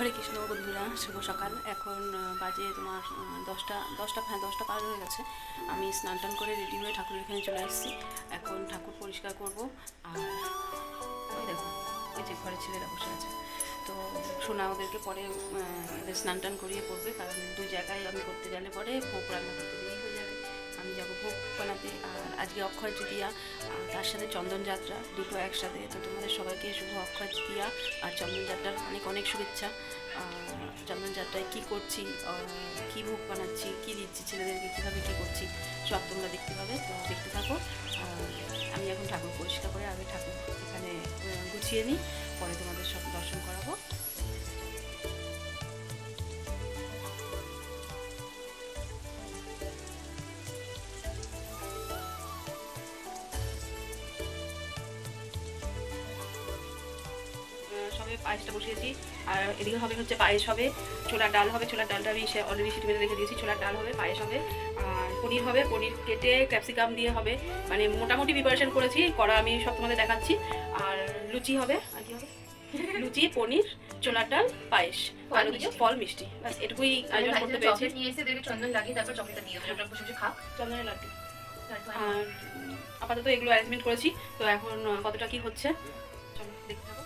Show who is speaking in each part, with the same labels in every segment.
Speaker 1: হরে কৃষ্ণ বন্ধুরা, শুভ সকাল। এখন বাজে তোমার দশটা দশটা হ্যাঁ দশটা পার হয়ে গেছে। আমি স্নান টান করে রেডি হয়ে ঠাকুরের এখানে চলে এসেছি এখন ঠাকুর পরিষ্কার করব। আর ওই দেখো ওই যে ঘরে ছেলেরা বসে আছে। তো সোনা ওদেরকে পরে স্নান টান করিয়ে পড়বে। কারণ দুই জায়গায় আমি করতে গেলে পরে ভোগ রান্না আমি যাব ভোগ বানাতে। আর আজকে অক্ষয় তৃতীয়া তার সাথে চন্দনযাত্রা দুটো একসাথে। তো তোমাদের সবাইকে শুভ অক্ষয় তৃতীয়া আর চন্দনযাত্রার অনেক অনেক শুভেচ্ছা। আর চন্দন কী করছি কী ভোগ বানাচ্ছি, কী দিচ্ছি, ছেলেদেরকে কীভাবে কী করছি, সব তোমরা দেখতে পাবে। তো দেখতে থাকো। আমি এখন ঠাকুর পরিষ্কার করে আগে ঠাকুর এখানে গুছিয়ে নিই, পরে তোমাদের সব দর্শন করাবো। পায়েসটা বসিয়েছি। আর এদিকে হবে হচ্ছে পায়েস হবে ছোলার ডাল হবে ছোলার ডালটা আমি অলরেডি সিটি মেরে রেখে দিয়েছি ছোলার ডাল হবে পায়েস হবে আর পনির হবে পনির কেটে ক্যাপসিকাম দিয়ে হবে। মানে মোটামুটি প্রিপারেশন করেছি করা আমি সব তোমাদের দেখাচ্ছি। আর লুচি হবে আর কি হবে? লুচি পনির ছোলার ডাল পায়েস
Speaker 2: ফল
Speaker 1: আর ওদিকে ফল মিষ্টি। ব্যাস এটুকুই আয়োজন করতে পেরেছি।
Speaker 2: নিয়ে এসে দেখে চন্দন লাগিয়ে তারপর চকলেটটা দিয়ে বসে
Speaker 1: চন্দনের লাড্ডু। আর আপাতত এগুলো অ্যারেঞ্জমেন্ট করেছি তো এখন কতটা কি হচ্ছে চলো দেখতে থাকো।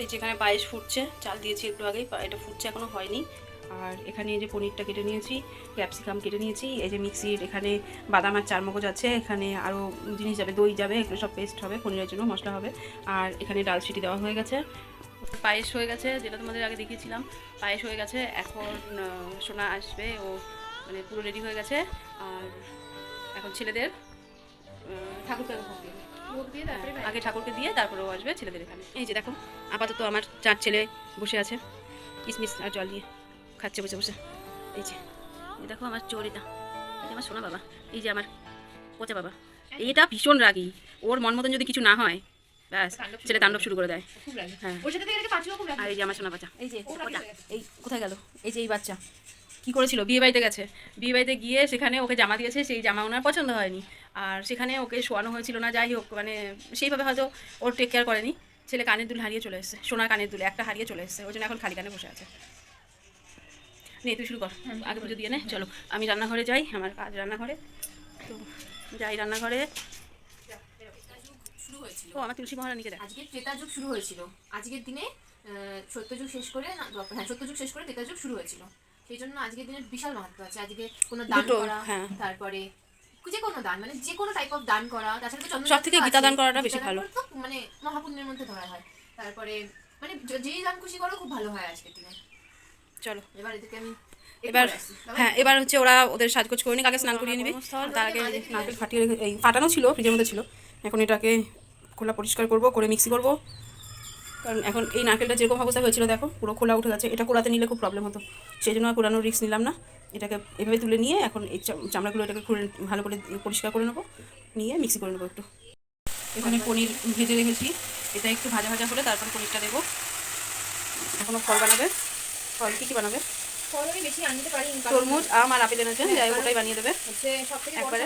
Speaker 1: এই যেখানে পায়েস ফুটছে, চাল দিয়েছি একটু আগেই এটা ফুটছে এখনও হয়নি। আর এখানে এই যে পনিরটা কেটে নিয়েছি, ক্যাপসিকাম কেটে নিয়েছি, এই যে মিক্সির এখানে বাদাম আর চারমগজ আছে, এখানে আরও জিনিস যাবে, দই যাবে, এগুলো সব পেস্ট হবে, পনিরের জন্য মশলা হবে। আর এখানে ডাল সিটি দেওয়া হয়ে গেছে। পায়েস হয়ে গেছে, যেটা তোমাদের আগে দেখিয়েছিলাম, পায়েস হয়ে গেছে। এখন সোনা আসবে, ও মানে পুরো রেডি হয়ে গেছে। আর এখন ছেলেদের আগে ভোগ আগে ঠাকুরকে দিয়ে তারপরে ও আসবে ছেলেদের এখানে। এই যে দেখো আপাতত আমার চার ছেলে বসে আছে কিসমিস আর জল দিয়ে খাচ্ছে বসে বসে। এই যে এই দেখো আমার চোরিটা এই যে আমার সোনা বাবা এই যে আমার পচা বাবা। এইটা ভীষণ রাগী। ওর মন মতন যদি কিছু না হয় ব্যাস ছেলে তাণ্ডব শুরু করে দেয়। হ্যাঁ। আর এই যে আমার সোনা বাচ্চা। এই যে। এই কোথায় গেল? এই যে এই বাচ্চা। কি করেছিল? বিয়ে বাড়িতে গেছে। বিয়ে বাড়িতে গিয়ে সেখানে ওকে জামা দিয়েছে সেই জামা ওনার পছন্দ হয়নি। আর সেখানে ওকে শোয়ানো হয়েছিল না যাই হোক মানে সেইভাবে হয়তো ওর টেক কেয়ার করেনি। ছেলে কানের দুল হারিয়ে চলে এসেছে সোনার কানের দুল একটা হারিয়ে চলে এসেছে ওই জন্য এখন খালি কানে বসে আছে। নে তুই শুরু কর আগে পুজো দিয়ে নে চলো আমি রান্নাঘরে যাই আমার কাজ রান্নাঘরে। তো যাই রান্নাঘরে। ও আমার তুলসী মহারানীকে দেখ।
Speaker 2: আজকে ত্রেতা যুগ শুরু হয়েছিল। আজকের দিনে সত্যযুগ শেষ করে হ্যাঁ সত্যযুগ শেষ করে ত্রেতা যুগ শুরু হয়েছিল। সেই জন্য আজকের দিনের বিশাল মাহাত্ম আছে। আজকে কোনো দান করা
Speaker 1: হ্যাঁ।
Speaker 2: তারপরে যে কোনো দান মানে যে কোনো টাইপ অফ দান করা তাছাড়া তো চন্দন
Speaker 1: সব থেকে গীতা দান করাটা বেশি ভালো।
Speaker 2: মানে মহাপুণ্যের মধ্যে ধরা হয়। তারপরে মানে যেই দান খুশি করো খুব ভালো হয় আজকের দিনে।
Speaker 1: চলো।
Speaker 2: এবার এদেরকে আমি
Speaker 1: এবার হ্যাঁ এবার হচ্ছে ওরা ওদের সাজগোজ করে নিক আগে স্নান করিয়ে নিবি। তার আগে নারকেল ফাটিয়ে রেখে এই ফাটানো ছিল ফ্রিজের মধ্যে ছিল। এখন এটাকে খোলা পরিষ্কার করব করে মিক্সি করব। কারণ এখন এই নারকেলটা যেরকম অবস্থা হয়েছিল দেখো পুরো খোলা উঠে গেছে। এটা কোরাতে নিলে খুব প্রবলেম হতো। সেই জন্য আর কোরানোর রিস্ক নিলাম না। এটাকে এভাবে তুলে নিয়ে এখন এই চাম- চামড়াগুলো এটাকে খুলে ভালো করে পরিষ্কার করে নেব নিয়ে মিক্সি করে নেব একটু। এখানে পনির ভেজে রেখেছি এটা একটু ভাজা ভাজা হলে তারপর পনিরটা দেবো। এখনও ফল বানাবে। ফল কী কী বানাবে? তরমুজ আম আর আপেল এনেছেন যাই ওটাই বানিয়ে দেবে। একবারে?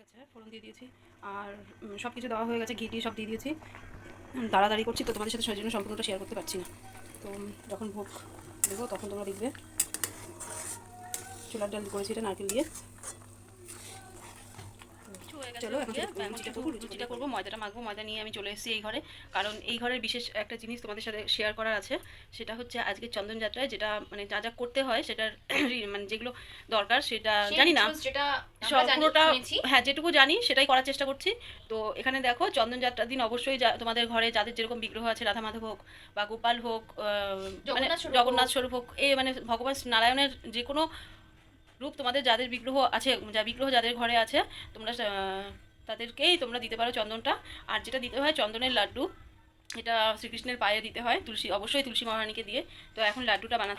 Speaker 1: গেছে, ফোড়ন দিয়ে দিয়েছি। আর সব কিছু দেওয়া হয়ে গেছে, ঘি সব দিয়ে দিয়েছি। দাঁড়াদাড়ি করছি তো তোমাদের সাথে, সেই জন্য সম্পূর্ণটা শেয়ার করতে পারছি না। তো যখন ভোগ দেবো তখন তোমরা দেখবে। চুলার ডাল করেছি এটা নারকেল দিয়ে। চলো এখন লুচিটা করব লুচিটা করব ময়দাটা মাখবো ময়দা নিয়ে আমি চলে এসেছি এই ঘরে। কারণ এই ঘরের বিশেষ একটা জিনিস তোমাদের সাথে শেয়ার করার আছে সেটা হচ্ছে আজকে চন্দন যাত্রায় যেটা মানে যা যা করতে হয় সেটার মানে যেগুলো দরকার সেটা জানি না। পুরোটা হ্যাঁ যেটুকু জানি সেটাই করার চেষ্টা করছি। তো এখানে দেখো চন্দন যাত্রার দিন অবশ্যই তোমাদের ঘরে যাদের যেরকম বিগ্রহ আছে রাধা মাধব হোক বা গোপাল হোক আহ, মানে
Speaker 2: জগন্নাথ স্বরূপ
Speaker 1: জগন্নাথ স্বরূপ হোক এ মানে ভগবান নারায়ণের যে কোনো রূপ তোমাদের যাদের বিগ্রহ আছে যা বিগ্রহ যাদের ঘরে আছে, তোমরা তাদেরকেই তোমরা দিতে পারো চন্দনটা। আর যেটা দিতে হয় চন্দনের লাড্ডু, এটা শ্রীকৃষ্ণের পায়ে দিতে হয় তুলসী, অবশ্যই তুলসী মহারানীকে দিয়ে। তো এখন লাড্ডুটা বানা,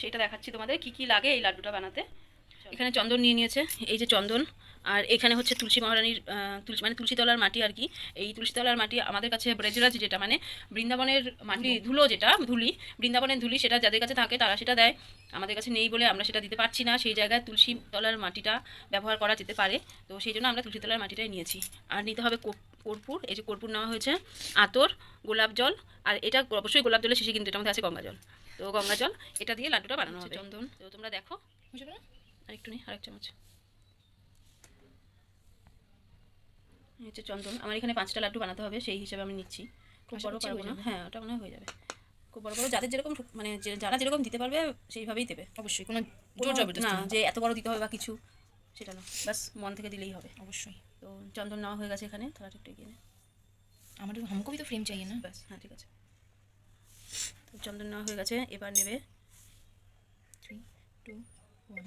Speaker 1: সেটা দেখাচ্ছি তোমাদের, কি কি লাগে এই লাড্ডুটা বানাতে। এখানে চন্দন নিয়ে নিয়েছে, এই যে চন্দন। আর এখানে হচ্ছে তুলসী মহারানীর তুলসী মানে তুলসীতলার মাটি আর কি। এই তুলসীতলার মাটি আমাদের কাছে ব্রেজরাজ যেটা মানে বৃন্দাবনের মাটি ধুলো। যেটা ধুলি বৃন্দাবনের ধুলি সেটা যাদের কাছে থাকে তারা সেটা দেয়। আমাদের কাছে নেই বলে আমরা সেটা দিতে পারছি না। সেই জায়গায় তুলসী তলার মাটিটা ব্যবহার করা যেতে পারে। তো সেই জন্য আমরা তুলসী তলার মাটিটাই নিয়েছি। আর নিতে হবে কর্প- কর্পূর। এই যে কর্পূর নেওয়া হয়েছে আতর গোলাপ জল আর এটা অবশ্যই গোলাপ জলের শিশি কিন্তু এটার মধ্যে আছে গঙ্গা জল। তো গঙ্গা জল এটা দিয়ে লাড্ডুটা বানানো হবে। চন্দন। তো তোমরা দেখো? আর একটু নিই আরেক চামচ এই হচ্ছে চন্দন। আমার এখানে পাঁচটা লাড্ডু বানাতে হবে সেই হিসাবে আমি নিচ্ছি। খুব বড় পারব না। হ্যাঁ ওটা মনে হয় হয়ে যাবে। খুব বড় বড় যাদের যেরকম মানে যারা যেরকম দিতে পারবে সেইভাবেই দেবে।
Speaker 2: অবশ্যই কোনো
Speaker 1: না যে এত বড় দিতে হবে বা কিছু সেটা না। বাস মন থেকে দিলেই হবে।
Speaker 2: অবশ্যই।
Speaker 1: তো চন্দন নেওয়া হয়ে গেছে এখানে থালাটা একটু এগিয়ে
Speaker 2: আমার হমকবি তো ফ্রেম চাই না?
Speaker 1: বাস হ্যাঁ ঠিক আছে। তো চন্দন নেওয়া হয়ে গেছে এবার নেবে
Speaker 2: থ্রি টু ওয়ান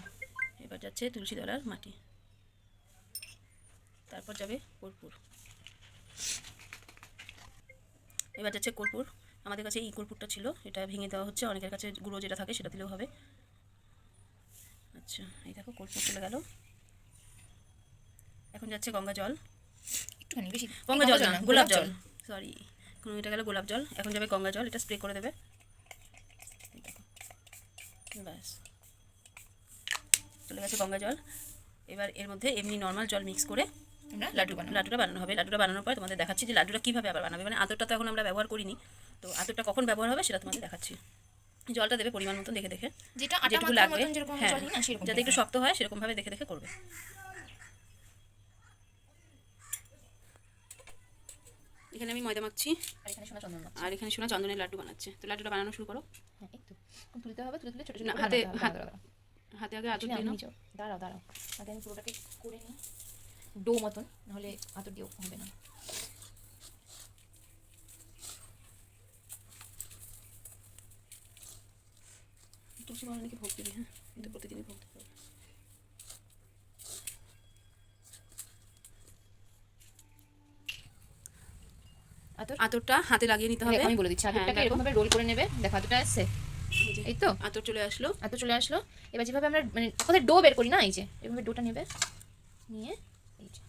Speaker 1: এবার যাচ্ছে তুলসী দলার মাটি। তারপর যাবে কর্পূর। এবার যাচ্ছে কর্পূর। আমাদের কাছে এই কর্পূরটা ছিল এটা ভেঙে দেওয়া হচ্ছে অনেকের কাছে গুঁড়ো যেটা থাকে সেটা দিলেও হবে। আচ্ছা এই দেখো কর্পূর চলে গেল। এখন যাচ্ছে গঙ্গা জল।
Speaker 2: একটুখানি বেশি।
Speaker 1: গঙ্গা জল না গোলাপ জল। সরি কোনো এটা গেল গোলাপ জল। এখন যাবে গঙ্গা জল এটা স্প্রে করে দেবে। ব্যাস। চলে গেছে গঙ্গা জল। এবার এর মধ্যে এমনি নর্মাল জল মিক্স করে
Speaker 2: আমরা
Speaker 1: লাড্ডু লাড্ডুটা বানানো হবে। লাড্ডুটা বানানোর পর তোমাদের দেখাচ্ছি যে লাড্ডুটা কীভাবে আবার বানাবে। মানে আতরটা তো এখন আমরা ব্যবহার করিনি। তো আতরটা কখন ব্যবহার হবে সেটা তোমাদের দেখাচ্ছি। জলটা দেবে পরিমাণ মতন দেখে দেখে।
Speaker 2: যেটা
Speaker 1: যেটুকু লাগবে। হ্যাঁ যাতে একটু শক্ত হয় সেরকমভাবে দেখে দেখে করবে। এখানে আমি ময়দা মাখছি।
Speaker 2: আর এখানে সোনা চন্দন
Speaker 1: আর এখানে শোনা চন্দনের লাড্ডু বানাচ্ছে। তো লাড্ডুটা বানানো শুরু করো।
Speaker 2: হ্যাঁ এই তুলতে হবে তুলে তুলে ছোট ছোট
Speaker 1: হাতে-। হাত- আগে। দিয়ে নাও।
Speaker 2: দাঁড়াও দাঁড়াও। আগে আমি পুরোটাকে করে নিই। ডো মতন নাহলে আতর দিয়েও হবে না।
Speaker 1: তুলসী মহারানীকে ভোগ দিবি হ্যাঁ? কিন্তু প্রতিদিনই ভোগ দিতে হবে। আতরটা হাতে লাগিয়ে নিতে হবে।
Speaker 2: আমি বলে দিচ্ছি
Speaker 1: হ্যাঁ,
Speaker 2: আতরটাকে এরকম ভাবে রোল করে নেবে। দেখো আতরটা আসছে।
Speaker 1: এই
Speaker 2: তো।
Speaker 1: আতর চলে আসলো।
Speaker 2: আতর চলে আসলো। এবার যেভাবে আমরা মানে ডো বের করি না এই যে এভাবে ডোটা নেবে। নিয়ে এই যে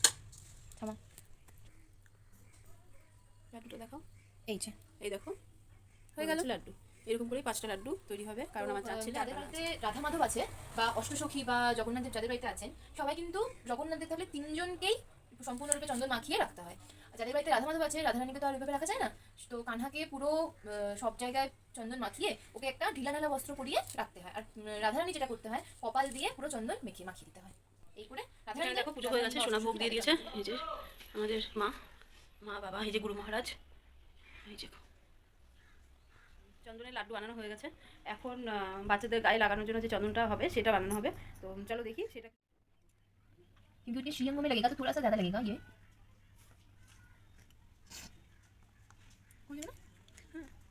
Speaker 2: থামা
Speaker 1: লাড্ডুটা দেখো
Speaker 2: এই যে।
Speaker 1: এই দেখো। হয়ে গেল। লাড্ডু। এরকম করে পাঁচটা লাড্ডু তৈরি হবে কারণ আমার
Speaker 2: যাদের বাড়িতে রাধা মাধব আছে বা অষ্টসখী বা যাদের বাড়িতে আছেন সবাই কিন্তু তাহলে তিনজনকেই সম্পূর্ণরূপে চন্দন মাখিয়ে রাখতে হয়। যাদের বাড়িতে রাধা মাধব আছে রাধারানীকে তো আর ওইভাবে রাখা যায় না। তো কানহাকে পুরো আহ, সব জায়গায় চন্দন মাখিয়ে ওকে একটা ঢিলা ঢালা বস্ত্র পরিয়ে রাখতে হয়। আর রাধারানী যেটা করতে হয় কপাল দিয়ে পুরো চন্দন মেখে মাখিয়ে দিতে হয়। এই করে রাধারানী
Speaker 1: দেখো পুজো হয়ে গেছে সোনা ভোগ দিয়ে দিয়েছে। এই যে আমাদের মা। মা বাবা এই যে গুরু মহারাজ এই যে চন্দনের লাড্ডু বানানো হয়ে গেছে এখন আহ, বাচ্চাদের গায়ে লাগানোর জন্য যে চন্দনটা হবে সেটা বানানো হবে তো চলো দেখি সেটা
Speaker 2: কিন্তু ये श्रीअंग में लगेगा तो थोड़ा सा ज्यादा लगेगा ये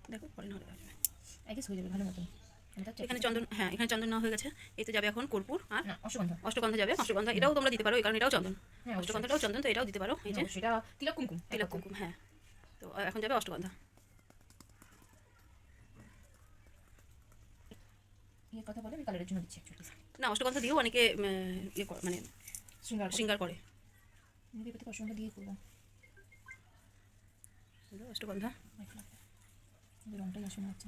Speaker 1: দেখো পরে না হলে দেওয়া যাবে।
Speaker 2: आई गेस हो जाएगा ভালো মতন আমি তো
Speaker 1: এখানে চন্দন হ্যাঁ এখানে চন্দন নেওয়া হয়ে গেছে। এতে যাবে এখন কর্পূর আর
Speaker 2: না অশ্বগন্ধা।
Speaker 1: অষ্টগন্ধা যাবে অষ্টগন্ধা এটাও তোমরা দিতে পারো এই কারণ এটাও চন্দন।
Speaker 2: হ্যাঁ
Speaker 1: অষ্টগন্ধাটাও চন্দন তো এটাও দিতে পারো এই যে।
Speaker 2: সেটা তিলক কুমকুম।
Speaker 1: তিলক কুমকুম হ্যাঁ। তো এখন যাবে অষ্টগন্ধা।
Speaker 2: এই কথা বলে আমি কালারের জন্য দিচ্ছি
Speaker 1: না অষ্টগন্ধা দিয়েও অনেকে ইয়ে করে, মানে
Speaker 2: শৃঙ্গার
Speaker 1: শৃঙ্গার করে।
Speaker 2: এবার থেকে দিয়ে করব
Speaker 1: অষ্টগন্ধা।
Speaker 2: রংটাই আসে না হচ্ছে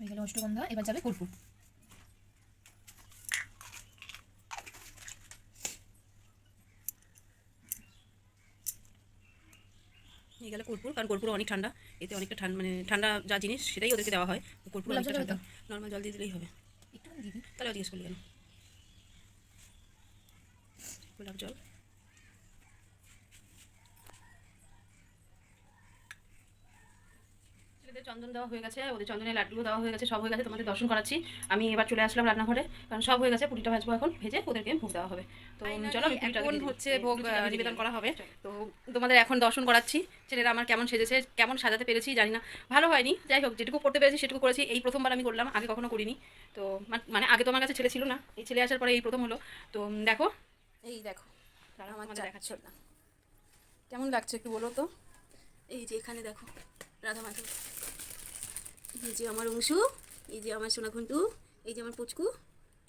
Speaker 2: হয়ে গেল অষ্টগন্ধা এবার যাবে কর্পূর
Speaker 1: নিয়ে গেলে কর্পূর কারণ কর্পূর অনেক ঠান্ডা এতে অনেকটা ঠান্ডা মানে ঠান্ডা যা জিনিস সেটাই ওদেরকে দেওয়া হয়। কর্পূর অনেকটা ঠান্ডা। নর্মাল জল দিয়ে দিলেই হবে।
Speaker 2: একটু
Speaker 1: তাহলে জিজ্ঞেস করলি কেন গোলাপ জল। ছেলেদের চন্দন দেওয়া হয়ে গেছে ওদের চন্দনের লাড্ডুও দেওয়া হয়ে গেছে সব হয়ে গেছে তোমাদের দর্শন করাচ্ছি। আমি এবার চলে আসলাম রান্নাঘরে কারণ সব হয়ে গেছে পুরিটা ভাজবো এখন ভেজে ওদেরকে ভোগ দেওয়া হবে। তো চলো আমি
Speaker 3: এখন হচ্ছে ভোগ, নিবেদন
Speaker 1: করা হবে। তো তোমাদের এখন দর্শন করাচ্ছি ছেলেরা আমার কেমন সেজেছে কেমন সাজাতে পেরেছি জানি না। ভালো হয়নি যাই হোক যেটুকু করতে পেরেছি সেটুকু করেছি এই প্রথমবার আমি করলাম আগে কখনো করিনি। তো মানে আগে তো আমার কাছে ছেলে ছিল না এই ছেলে আসার পরে এই প্রথম হলো। তো দেখো।
Speaker 3: এই দেখো
Speaker 1: তারা
Speaker 3: আমার দেখাচ্ছ। না। কেমন লাগছে একটু বলো তো?
Speaker 1: এই যে এখানে দেখো রাধা মাধব। এই যে আমার অংশু, এই যে আমার সোনা ঘন্টু এই যে আমার পুচকু,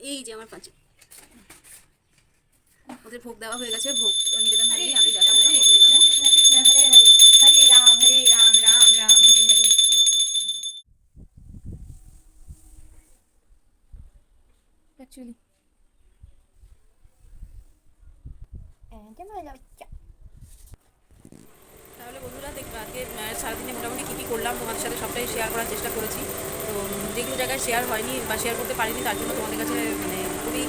Speaker 1: এই যে আমার পাঁচু। ওদের ভোগ দেওয়া হয়ে গেছে, ভোগ নিবেদন হয়নি আমি দেখাবো না, ভোগ নিবেদন
Speaker 2: রাম হরে রাম রাম রাম হরে
Speaker 1: বন্ধুরা, দেখবে আজকে সারাদিনে মোটামুটি কী কী করলাম, তোমাদের সাথে সবটাই শেয়ার করার চেষ্টা করেছি। তো যেগুলো জায়গায় শেয়ার হয়নি বা শেয়ার করতে পারিনি, তার জন্য তোমাদের কাছে মানে খুবই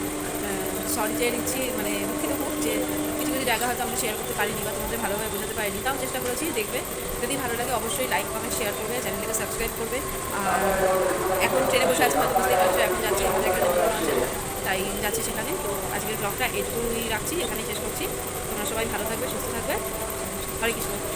Speaker 1: সরি চেয়ে নিচ্ছি মানে দুঃখিত হোক যে কিছু কিছু জায়গা হয়তো আমরা শেয়ার করতে পারিনি বা তোমাদের ভালোভাবে বোঝাতে পারিনি, তাও চেষ্টা করেছি। দেখবে, যদি ভালো লাগে অবশ্যই লাইক কমেন্ট শেয়ার করবে, চ্যানেলটাকে সাবস্ক্রাইব করবে। আর এখন ট্রেনে বসে আছি, হয়তো বুঝতেই পারছ, এখন যাচ্ছি আমাদের এখানে আছে তাই যাচ্ছি সেখানে। তো, আজকের ব্লগটা এটুকুই রাখছি, এখানেই শেষ করছি। তোমরা সবাই ভালো থাকবে, সুস্থ থাকবে। হরে কৃষ্ণ।